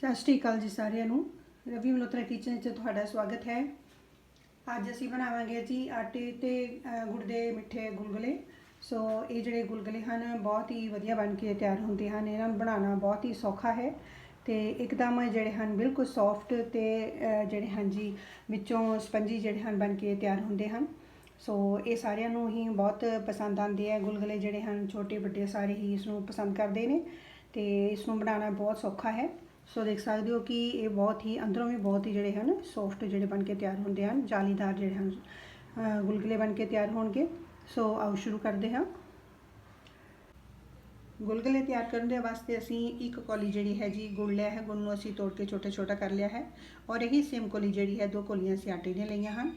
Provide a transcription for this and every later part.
ਸਤਿ ਸ਼੍ਰੀ ਅਕਾਲ ਜੀ ਸਾਰਿਆਂ ਨੂੰ। ਰਵੀ ਮਲੋਤਰਾ ਕਿਚਨ 'ਚ ਤੁਹਾਡਾ ਸਵਾਗਤ ਹੈ। ਅੱਜ ਅਸੀਂ ਬਣਾਵਾਂਗੇ ਜੀ ਆਟੇ ਤੇ ਅ, ਗੁੜ ਦੇ ਮਿੱਠੇ ਗੁਲਗੁਲੇ। ਸੋ ਇਹ ਜਿਹੜੇ ਗੁਲਗੁਲੇ ਹਨ ਬਹੁਤ ਹੀ ਵਧੀਆ ਬਣ ਕੇ ਤਿਆਰ ਹੁੰਦੇ ਹਨ। ਇਹਨਾਂ ਨੂੰ ਬਣਾਉਣਾ ਬਹੁਤ ਹੀ ਸੌਖਾ ਹੈ ਤੇ ਇੱਕਦਮ ਜਿਹੜੇ ਹਨ ਬਿਲਕੁਲ ਸੌਫਟ ਤੇ ਜਿਹੜੇ ਹਨ ਜੀ ਵਿੱਚੋਂ ਸਪੰਜੀ ਜਿਹੜੇ ਹਨ ਬਣ ਕੇ ਤਿਆਰ ਹੁੰਦੇ ਹਨ। ਸੋ ਇਹ ਸਾਰਿਆਂ ਨੂੰ ਹੀ ਬਹੁਤ ਪਸੰਦ ਆਉਂਦੇ ਆ। ਗੁਲਗੁਲੇ ਜਿਹੜੇ ਹਨ ਛੋਟੇ ਵੱਡੇ ਸਾਰੇ ਹੀ ਇਸ ਨੂੰ ਪਸੰਦ ਕਰਦੇ ਨੇ ਤੇ ਇਸ ਨੂੰ ਬਣਾਉਣਾ ਬਹੁਤ ਸੌਖਾ ਹੈ। ਸੋ ਦੇਖ ਸਕਦੇ ਹੋ ਕਿ ਇਹ ਬਹੁਤ ਹੀ ਅੰਦਰੋਂ ਵੀ ਬਹੁਤ ਹੀ ਜਿਹੜੇ ਹਨ ਸੌਫਟ ਜਿਹੜੇ ਬਣ ਕੇ ਤਿਆਰ ਹੁੰਦੇ ਹਨ ਜਾਲੀਦਾਰ ਜਿਹੜੇ ਹਨ ਅ, ਗੁਲਗੁਲੇ ਬਣ ਕੇ ਤਿਆਰ ਹੋਣਗੇ ਸੋ ਆਓ ਸ਼ੁਰੂ ਕਰਦੇ ਹਾਂ ਗੁਲਗੁਲੇ ਤਿਆਰ ਕਰਨ ਦੇ ਵਾਸਤੇ ਅਸੀਂ ਇੱਕ ਕੌਲੀ ਜਿਹੜੀ ਹੈ ਜੀ ਗੁੜ ਲਿਆ ਹੈ ਗੁੜ ਨੂੰ ਅਸੀਂ ਤੋੜ ਕੇ ਛੋਟਾ ਛੋਟਾ ਕਰ ਲਿਆ ਹੈ ਔਰ ਇਹੀ ਸੇਮ ਕੌਲੀ ਜਿਹੜੀ ਹੈ ਦੋ ਕੌਲੀਆਂ ਅਸੀਂ ਆਟੇ ਦੀਆਂ ਲਈਆਂ ਹਨ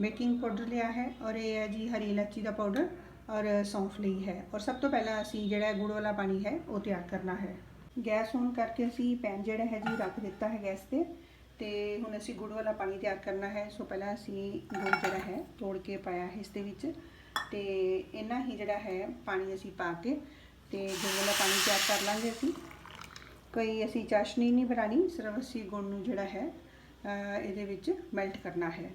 ਬੇਕਿੰਗ ਪਾਊਡਰ ਲਿਆ ਹੈ ਔਰ ਇਹ ਹੈ ਜੀ ਹਰੀ ਇਲਾਚੀ ਦਾ ਪਾਊਡਰ ਔਰ ਸੌਂਫ ਲਈ ਹੈ ਔਰ ਸਭ ਤੋਂ ਪਹਿਲਾਂ ਅਸੀਂ ਜਿਹੜਾ ਗੁੜ ਵਾਲਾ ਪਾਣੀ ਹੈ ਉਹ ਤਿਆਰ ਕਰਨਾ ਹੈ ਗੈਸ ਔਨ ਕਰਕੇ ਅਸੀਂ ਪੈਨ ਜਿਹੜਾ ਹੈ ਜੀ ਰੱਖ ਦਿੱਤਾ ਹੈ ਗੈਸ ਤੇ ਤੇ ਹੁਣ ਅਸੀਂ ਗੁੜ ਵਾਲਾ ਪਾਣੀ ਤਿਆਰ ਕਰਨਾ ਹੈ, ਸੋ ਪਹਿਲਾਂ ਅਸੀਂ ਗੁੜ ਜਿਹੜਾ ਹੈ ਤੋੜ ਕੇ ਪਾਇਆ ਹੈ ਇਸ ਦੇ ਵਿੱਚ ਤੇ ਇਹਨਾਂ ਹੀ ਜਿਹੜਾ ਹੈ ਪਾਣੀ ਅਸੀਂ ਪਾ ਕੇ ਤੇ ਗੁੜ ਵਾਲਾ ਪਾਣੀ ਤਿਆਰ ਕਰ ਲਾਂਗੇ ਅਸੀਂ। ਕੋਈ ਅਸੀਂ ਚਾਸ਼ਨੀ ਨਹੀਂ ਬਣਾਣੀ ਸਿਰਫ ਅਸੀਂ ਗੁੜ ਨੂੰ ਜਿਹੜਾ ਹੈ ਇਹਦੇ ਵਿੱਚ ਮੈਲਟ ਕਰਨਾ ਹੈ।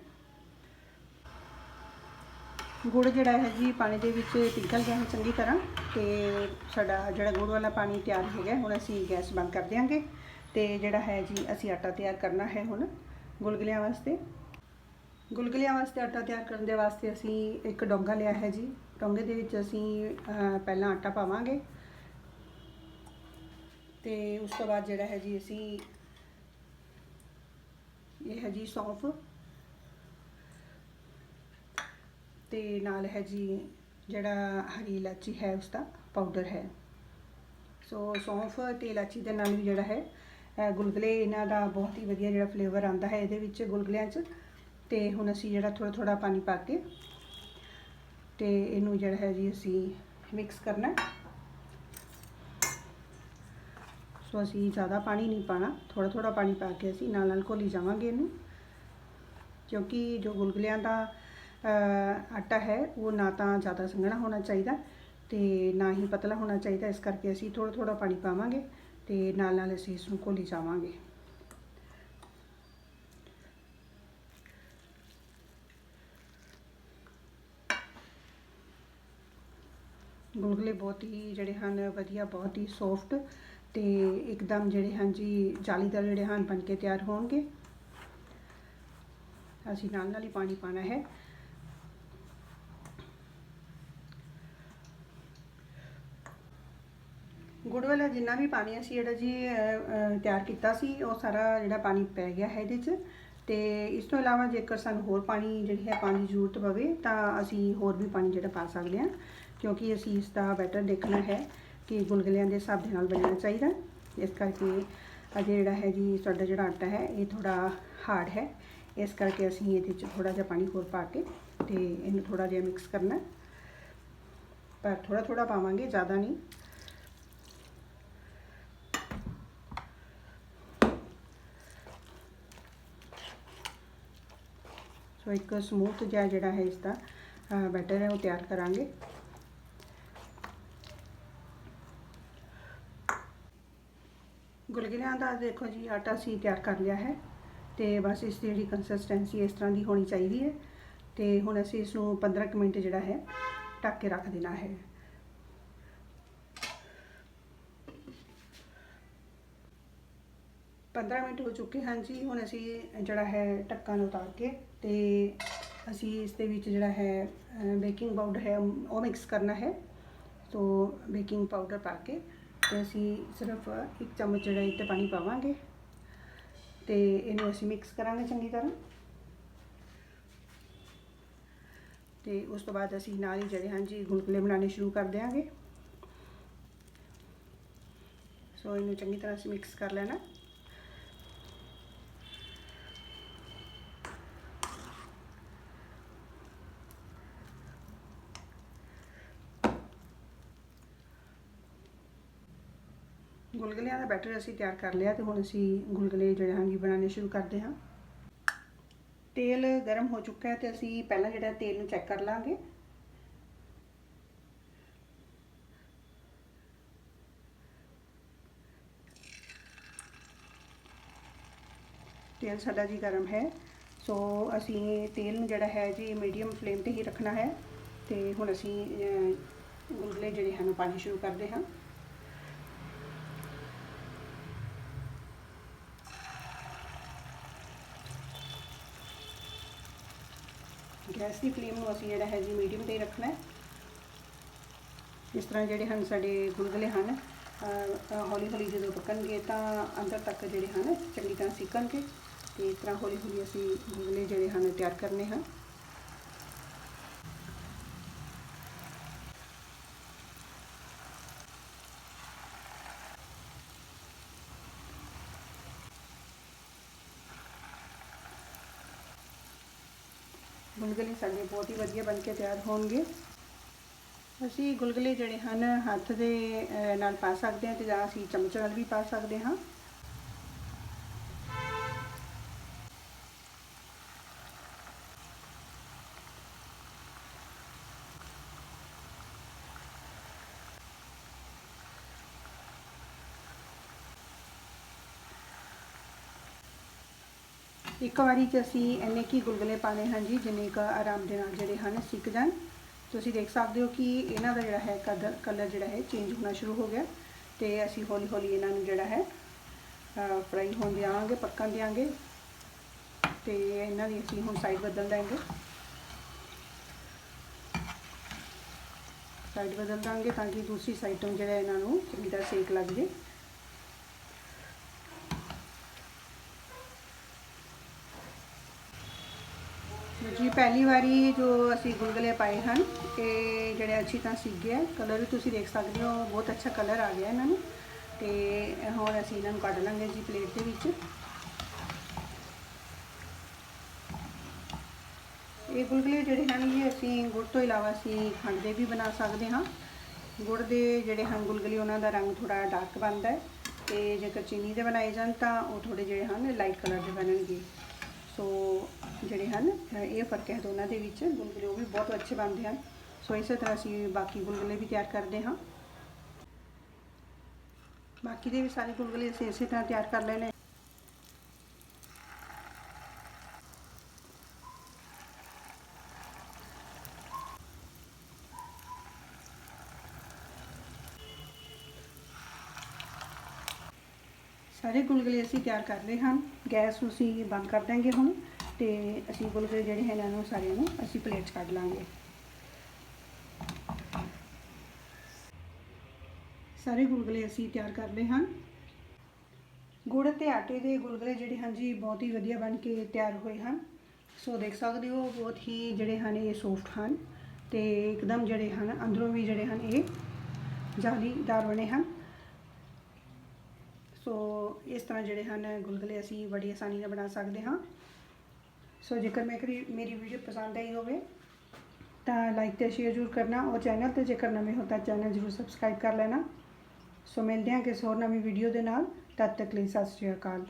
ਗੁੜ ਜਿਹੜਾ ਹੈ ਜੀ, ਪਾਣੀ ਦੇ ਵਿੱਚ ਪਿਘਲ ਗਿਆ ਹੈ ਚੰਗੀ ਤਰ੍ਹਾਂ ਤੇ ਸਾਡਾ ਜਿਹੜਾ ਗੁੜ ਵਾਲਾ ਪਾਣੀ ਤਿਆਰ ਹੋ ਗਿਆ ਹੁਣ ਅਸੀਂ ਗੈਸ ਬੰਦ ਕਰ ਦਿਆਂਗੇ ਤੇ ਜਿਹੜਾ ਹੈ ਜੀ, ਅਸੀਂ ਆਟਾ ਤਿਆਰ ਕਰਨਾ ਹੈ ਹੁਣ ਗੁਲਗੁਲਿਆਂ ਵਾਸਤੇ। ਗੁਲਗੁਲਿਆਂ ਵਾਸਤੇ ਆਟਾ ਤਿਆਰ ਕਰਨ ਦੇ ਵਾਸਤੇ ਅਸੀਂ ਇੱਕ ਡੋਂਗਾ ਲਿਆ ਹੈ ਜੀ, ਡੋਂਗੇ ਦੇ ਵਿੱਚ ਅਸੀਂ ਪਹਿਲਾਂ ਆਟਾ ਪਾਵਾਂਗੇ ਤੇ ਉਸ ਤੋਂ ਬਾਅਦ ਜਿਹੜਾ ਹੈ ਜੀ, ਅਸੀਂ ਇਹ ਹੈ ਜੀ, ਸੌਂਫ ਤੇ ਨਾਲ ਹੈ ਜੀ ਜਿਹੜਾ ਹਰੀ ਇਲਾਚੀ ਹੈ ਉਸ ਦਾ ਪਾਊਡਰ ਹੈ। ਸੋ ਸੌਂਫ ਤੇ ਇਲਾਚੀ ਦੇ ਨਾਲ ਵੀ ਜਿਹੜਾ ਹੈ ਗੁਲਗਲੇ ਇਹਨਾਂ ਦਾ ਬਹੁਤ ਹੀ ਵਧੀਆ ਜਿਹੜਾ ਫਲੇਵਰ ਆਉਂਦਾ ਹੈ ਇਹਦੇ ਵਿੱਚ ਗੁਲਗਲਿਆਂ 'ਚ। ਤੇ ਹੁਣ ਅਸੀਂ ਜਿਹੜਾ ਥੋੜਾ ਥੋੜਾ ਪਾਣੀ ਪਾ ਕੇ ਤੇ ਇਹਨੂੰ ਜਿਹੜਾ ਹੈ ਜੀ ਅਸੀਂ ਮਿਕਸ ਕਰਨਾ ਸੋ ਅਸੀਂ ਜ਼ਿਆਦਾ ਪਾਣੀ ਨਹੀਂ ਪਾਣਾ ਥੋੜਾ ਥੋੜਾ ਪਾਣੀ ਪਾ ਕੇ ਅਸੀਂ ਨਾਲ ਨਾਲ ਘੋਲੀ ਜਾਵਾਂਗੇ ਇਹਨੂੰ। ਕਿਉਂਕਿ ਜੋ ਗੁਲਗਲਿਆਂ ਦਾ ਆਟਾ ਹੈ, ਉਹ ਨਾ ਤਾਂ ਜ਼ਿਆਦਾ ਸੰਘਣਾ ਹੋਣਾ ਚਾਹੀਦਾ ਤੇ ਨਾ ਹੀ ਪਤਲਾ ਹੋਣਾ ਚਾਹੀਦਾ, ਇਸ ਕਰਕੇ ਅਸੀਂ ਥੋੜਾ ਥੋੜਾ ਪਾਣੀ ਪਾਵਾਂਗੇ ਤੇ ਨਾਲ ਨਾਲ ਅਸੀਂ ਇਸ ਨੂੰ ਘੋਲੀ ਜਾਵਾਂਗੇ। ਗੁਲਗੁਲੇ ਬਹੁਤ ਹੀ ਜਿਹੜੇ ਹਨ, ਵਧੀਆ, ਬਹੁਤ ਹੀ ਸੌਫਟ ਤੇ ਇੱਕਦਮ ਜਿਹੜੇ ਹਨ ਜੀ, ਜਾਲੀਦਾਰ ਜਿਹੜੇ ਹਨ ਬਣ ਕੇ ਤਿਆਰ ਹੋਣਗੇ। ਅਸੀਂ ਨਾਲ ਨਾਲ ਹੀ ਪਾਣੀ ਪਾਣਾ ਹੈ। ਗੁੜ ਵਾਲਾ ਜਿੰਨਾ ਵੀ ਪਾਣੀ ਅਸੀਂ ਜਿਹੜਾ ਜੀ ਅਹ, ਅਹ, ਤਿਆਰ ਕੀਤਾ ਸੀ ਉਹ ਸਾਰਾ ਜਿਹੜਾ ਪਾਣੀ ਪੈ ਗਿਆ ਹੈ ਇਹਦੇ 'ਚ। ਤੇ ਇਸ ਤੋਂ ਇਲਾਵਾ ਜੇਕਰ ਸਾਨੂੰ ਹੋਰ ਪਾਣੀ ਜਿਹੜੀ ਹੈ ਪਾਣੀ ਦੀ ਜ਼ਰੂਰਤ ਪਵੇ ਤਾਂ ਅਸੀਂ ਹੋਰ ਵੀ ਪਾਣੀ ਜਿਹੜਾ ਪਾ ਸਕਦੇ ਹਾਂ ਕਿਉਂਕਿ ਅਸੀਂ ਇਸ ਦਾ ਬੈਟਰ ਦੇਖਣਾ ਹੈ ਕਿ ਗੁਲਗੁਲਿਆਂ ਦੇ ਹਿਸਾਬ ਦੇ ਨਾਲ ਬਣਨਾ ਚਾਹੀਦਾ। ਇਸ ਕਰਕੇ ਅਜੇ ਜਿਹੜਾ ਹੈ ਜੀ ਸਾਡਾ ਜਿਹੜਾ ਆਟਾ ਹੈ ਇਹ ਥੋੜਾ ਹਾਰਡ ਹੈ। ਇਸ ਕਰਕੇ ਅਸੀਂ ਇਹਦੇ 'ਚ ਥੋੜਾ ਜਿਹਾ ਪਾਣੀ ਹੋਰ ਪਾ ਕੇ ਤੇ ਇਹਨੂੰ ਥੋੜਾ ਜਿਹਾ ਮਿਕਸ ਕਰਨਾ। ਪਰ ਥੋੜਾ ਥੋੜਾ ਪਾਵਾਂਗੇ ਜ਼ਿਆਦਾ ਨਹੀਂ। ਸੋ ਇੱਕ ਸਮੂਥ ਜਿਹਾ ਜਿਹੜਾ ਹੈ ਇਸ ਦਾ ਬੈਟਰ ਹੈ, ਉਹ ਤਿਆਰ ਕਰਾਂਗੇ। ਗੁਲਗੁਲਿਆਂ ਦਾ ਦੇਖੋ ਜੀ, ਆਟਾ ਅਸੀਂ ਤਿਆਰ ਕਰ ਲਿਆ ਹੈ ਤੇ ਬਸ ਇਸ ਦੀ ਜਿਹੜੀ ਕੰਸਿਸਟੈਂਸੀ ਇਸ ਤਰ੍ਹਾਂ ਦੀ ਹੋਣੀ ਚਾਹੀਦੀ ਹੈ ਤੇ ਹੁਣ ਅਸੀਂ ਇਸ ਨੂੰ 15 ਕੁ ਮਿੰਟ ਜਿਹੜਾ ਹੈ, ਢੱਕ ਕੇ ਰੱਖ ਦੇਣਾ ਹੈ। ਪੰਦਰਾਂ ਮਿੰਟ ਹੋ ਚੁੱਕੇ ਹਨ ਜੀ, ਹੁਣ ਅਸੀਂ ਜਿਹੜਾ ਹੈ ਢੱਕਣ ਉਤਾਰ ਕੇ ਤੇ ਅਸੀਂ ਇਸ ਦੇ ਵਿੱਚ ਜਿਹੜਾ ਹੈ ਬੇਕਿੰਗ ਪਾਊਡਰ ਹੈ, ਉਹ ਮਿਕਸ ਕਰਨਾ ਹੈ। ਸੋ ਬੇਕਿੰਗ ਪਾਊਡਰ ਪਾ ਕੇ ਤੇ ਅਸੀਂ ਸਿਰਫ ਇੱਕ ਚਮਚ ਜਿਹੜਾ ਇਹ 'ਤੇ ਪਾਣੀ ਪਾਵਾਂਗੇ ਤੇ ਇਹਨੂੰ ਅਸੀਂ ਮਿਕਸ ਕਰਾਂਗੇ ਚੰਗੀ ਤਰ੍ਹਾਂ। ਤੇ ਉਸ ਤੋਂ ਬਾਅਦ ਅਸੀਂ ਨਾਲ ਹੀ ਜਿਹੜੇ ਹਨ ਜੀ ਗੁਲਗੁਲੇ ਬਣਾਉਣੇ ਸ਼ੁਰੂ ਕਰ ਦਿਆਂਗੇ। ਸੋ ਇਹਨੂੰ ਚੰਗੀ ਤਰ੍ਹਾਂ ਅਸੀਂ ਮਿਕਸ ਕਰ ਲੈਣਾ। ਗੁਲਗੁਲਿਆਂ ਦਾ ਬੈਟਰ ਅਸੀਂ ਤਿਆਰ ਕਰ ਲਿਆ ਤੇ ਹੁਣ ਅਸੀਂ ਗੁਲਗੁਲੇ ਜਿਹੜੇ ਹਨ ਜੀ ਬਣਾਉਣੇ ਸ਼ੁਰੂ ਕਰਦੇ ਹਾਂ। ਤੇਲ ਗਰਮ ਹੋ ਚੁੱਕਾ ਹੈ ਤੇ ਅਸੀਂ ਪਹਿਲਾਂ ਜਿਹੜਾ ਤੇਲ ਨੂੰ ਚੈੱਕ ਕਰ ਲਾਂਗੇ। ਤੇਲ ਸਾਡਾ ਜੀ ਗਰਮ ਹੈ ਸੋ ਅਸੀਂ ਤੇਲ ਨੂੰ ਜਿਹੜਾ ਹੈ ਜੀ ਮੀਡੀਅਮ ਫਲੇਮ ਤੇ ਹੀ ਰੱਖਣਾ ਹੈ ਤੇ ਹੁਣ ਅਸੀਂ ਅਹ, ਗੁਲਗੁਲੇ ਜਿਹੜੇ ਹਨ ਉਹ ਪਾਣੀ ਸ਼ੁਰੂ ਕਰਦੇ ਹਾਂ। ਗੈਸ ਦੀ ਫਲੇਮ ਨੂੰ ਅਸੀਂ ਜਿਹੜਾ ਹੈ ਜੀ ਮੀਡੀਅਮ ਤੇ ਹੀ ਰੱਖਣਾ ਹੈ। ਇਸ ਤਰ੍ਹਾਂ ਜਿਹੜੇ ਹਨ ਸਾਡੇ ਗੁਲਗੁਲੇ ਹਨ ਹੌਲੀ ਹੌਲੀ ਜਦੋਂ ਪੱਕਣਗੇ ਤਾਂ ਅੰਦਰ ਤੱਕ ਜਿਹੜੇ ਹਨ ਚੰਗੀ ਤਰ੍ਹਾਂ ਸਿੱਕਣਗੇ ਤੇ ਇਸ ਤਰ੍ਹਾਂ ਹੌਲੀ ਹੌਲੀ ਅਸੀਂ ਗੁਲਗਲੇ ਜਿਹੜੇ ਹਨ ਤਿਆਰ ਕਰਨੇ ਹਨ। ਗੁਲਗਲੇ ਸਾਡੇ ਬਹੁਤ ਹੀ ਵਧੀਆ ਬਣ ਕੇ ਤਿਆਰ ਹੋਣਗੇ। ਅਸੀਂ ਗੁਲਗੁਲੇ ਜਿਹੜੇ ਹਨ, ਹੱਥ ਦੇ ਨਾਲ ਪਾ ਸਕਦੇ ਹਾਂ ਤੇ ਜਾਂ ਅਸੀਂ ਚਮਚ ਨਾਲ ਵੀ ਪਾ ਸਕਦੇ ਹਾਂ। ਇੱਕ ਵਾਰੀ ਚ ਅਸੀਂ ਇੰਨੇ ਕੀ ਗੁਲਗੁਲੇ ਪਾਣੇ ਹਨ ਜੀ ਜਿੰਨੇ ਕੁ ਆਰਾਮ ਦੇ ਨਾਲ ਜਿਹੜੇ ਹਨ, ਸਿੱਕ ਜਾਣ। ਤੁਸੀਂ ਦੇਖ ਸਕਦੇ ਹੋ ਕਿ ਇਹਨਾਂ ਦਾ ਜਿਹੜਾ ਹੈ ਕਲਰ ਕਲਰ ਜਿਹੜਾ ਹੈ ਚੇਂਜ ਹੋਣਾ ਸ਼ੁਰੂ ਹੋ ਗਿਆ ਤੇ ਅਸੀਂ ਹੌਲੀ ਹੌਲੀ ਇਹਨਾਂ ਨੂੰ ਜਿਹੜਾ ਹੈ ਫਰਾਈ ਹੋਣ ਦਿਆਂਗੇ, ਪੱਕਣ ਦਿਆਂਗੇ ਤੇ ਇਹਨਾਂ ਦੀ ਅਸੀਂ ਹੁਣ ਸਾਈਡ ਬਦਲ ਦਾਂਗੇ। ਸਾਈਡ ਬਦਲ ਦਾਂਗੇ ਤਾਂ ਕਿ ਦੂਸਰੀ ਸਾਈਡ ਤੋਂ ਜਿਹੜਾ ਇਹਨਾਂ ਨੂੰ ਚੰਗੀ ਤਰ੍ਹਾਂ ਸੇਕ ਲੱਗ ਜੇ ਜੀ ਪਹਿਲੀ ਵਾਰੀ ਜੋ ਅਸੀਂ ਗੁਲਗਲੇ ਪਾਏ ਹਨ ਇਹ ਜਿਹੜੇ ਅੱਛੀ ਤਰ੍ਹਾਂ ਸਿੱਕ ਗਏ ਕਲਰ ਵੀ ਤੁਸੀਂ ਦੇਖ ਸਕਦੇ ਹੋ, ਬਹੁਤ ਅੱਛਾ ਕਲਰ ਆ ਗਿਆ ਇਹਨਾਂ ਨੂੰ। ਤੇ ਹੁਣ ਅਸੀਂ ਇਹਨਾਂ ਨੂੰ ਕੱਢ ਲਾਂਗੇ ਜੀ ਪਲੇਟ ਦੇ ਵਿੱਚ। ਇਹ ਗੁਲਗਲੇ ਜਿਹੜੇ ਹਨ ਜੀ ਅਸੀਂ ਗੁੜ ਤੋਂ ਇਲਾਵਾ ਅਸੀਂ ਖੰਡ ਦੇ ਵੀ ਬਣਾ ਸਕਦੇ ਹਾਂ। ਗੁੜ ਦੇ ਜਿਹੜੇ ਹਨ, ਗੁਲਗੁਲੇ, ਉਹਨਾਂ ਦਾ ਰੰਗ ਥੋੜਾ ਡਾਰਕ ਬਣਦਾ ਹੈ। ਤੇ ਜੇਕਰ ਚੀਨੀ ਦੇ ਬਣਾਏ ਜਾਣ ਤਾਂ ਉਹ ਥੋੜੇ ਜਿਹੜੇ ਹਨ, ਲਾਈਟ ਕਲਰ ਦੇ ਬਣਨਗੇ। ਸੋ ਜਿਹੜੇ ਹਨ ਇਹ ਫ਼ਰਕ ਹੈ ਦੋਨਾਂ ਦੇ ਵਿੱਚ। ਗੁਲਗੁਲੇ ਉਹ ਵੀ ਬਹੁਤ ਅੱਛੇ ਬਣਦੇ ਹਨ। ਸੋ ਇਸੇ ਤਰ੍ਹਾਂ ਅਸੀਂ ਬਾਕੀ ਗੁਲਗੁਲੇ ਵੀ ਤਿਆਰ ਕਰਦੇ ਹਾਂ। ਬਾਕੀ ਦੇ ਵੀ ਸਾਰੇ ਗੁਲਗੁਲੇ ਅਸੀਂ ਇਸੇ ਤਰ੍ਹਾਂ ਤਿਆਰ ਕਰ ਲੈਣੇ ਸਾਰੇ ਗੁਲਗੁਲੇ ਅਸੀਂ ਤਿਆਰ ਕਰ ਲਏ ਹਨ। ਗੈਸ ਨੂੰ ਅਸੀਂ ਬੰਦ ਕਰ ਦਾਂਗੇ ਹੁਣ ਤੇ ਅਸੀਂ ਗੁਲਗਲੇ ਜਿਹੜੇ ਹਨ ਇਹਨਾਂ ਨੂੰ ਸਾਰਿਆਂ ਨੂੰ ਅਸੀਂ ਪਲੇਟ 'ਚ ਕੱਢ ਲਾਂਗੇ। ਸਾਰੇ ਗੁਲਗੁਲੇ ਅਸੀਂ ਤਿਆਰ ਕਰ ਲਏ ਹਨ। ਗੁੜ ਤੇ ਆਟੇ ਦੇ ਗੁਲਗੁਲੇ ਜਿਹੜੇ ਹਨ ਜੀ, ਬਹੁਤ ਹੀ ਵਧੀਆ ਬਣ ਕੇ ਤਿਆਰ ਹੋਏ ਹਨ। ਸੋ ਦੇਖ ਸਕਦੇ ਹੋ, ਬਹੁਤ ਹੀ ਜਿਹੜੇ ਹਨ, ਇਹ ਸੌਫਟ ਹਨ ਤੇ ਇੱਕਦਮ ਜਿਹੜੇ ਹਨ, ਅੰਦਰੋਂ ਵੀ ਜਿਹੜੇ ਹਨ, ਇਹ ਜਾਲੀਦਾਰ ਬਣੇ ਹਨ। ਸੋ ਇਸ ਤਰ੍ਹਾਂ ਜਿਹੜੇ ਹਨ ਗੁਲਗੁਲੇ ਅਸੀਂ ਬੜੀ ਆਸਾਨੀ ਨਾਲ ਬਣਾ ਸਕਦੇ ਹਾਂ। ਸੋ ਜੇਕਰ ਮੈਂ ਮੇਰੀ ਵੀਡੀਓ ਪਸੰਦ ਆਈ ਹੋਵੇ, ਤਾਂ ਲਾਈਕ ਤੇ ਸ਼ੇਅਰ ਜ਼ਰੂਰ ਕਰਨਾ। ਔਰ ਚੈਨਲ ਤੇ ਜੇਕਰ ਨਵੇਂ ਹੋ ਤਾਂ ਚੈਨਲ ਜ਼ਰੂਰ ਸਬਸਕ੍ਰਾਈਬ ਕਰ ਲੈਣਾ। ਸੋ ਮਿਲਦੇ ਹਾਂ ਕਿਸੇ ਹੋਰ ਨਵੀਂ ਵੀਡੀਓ ਦੇ ਨਾਲ। ਤਦ ਤੱਕ ਲਈ ਸਤਿ ਸ਼੍ਰੀ ਅਕਾਲ।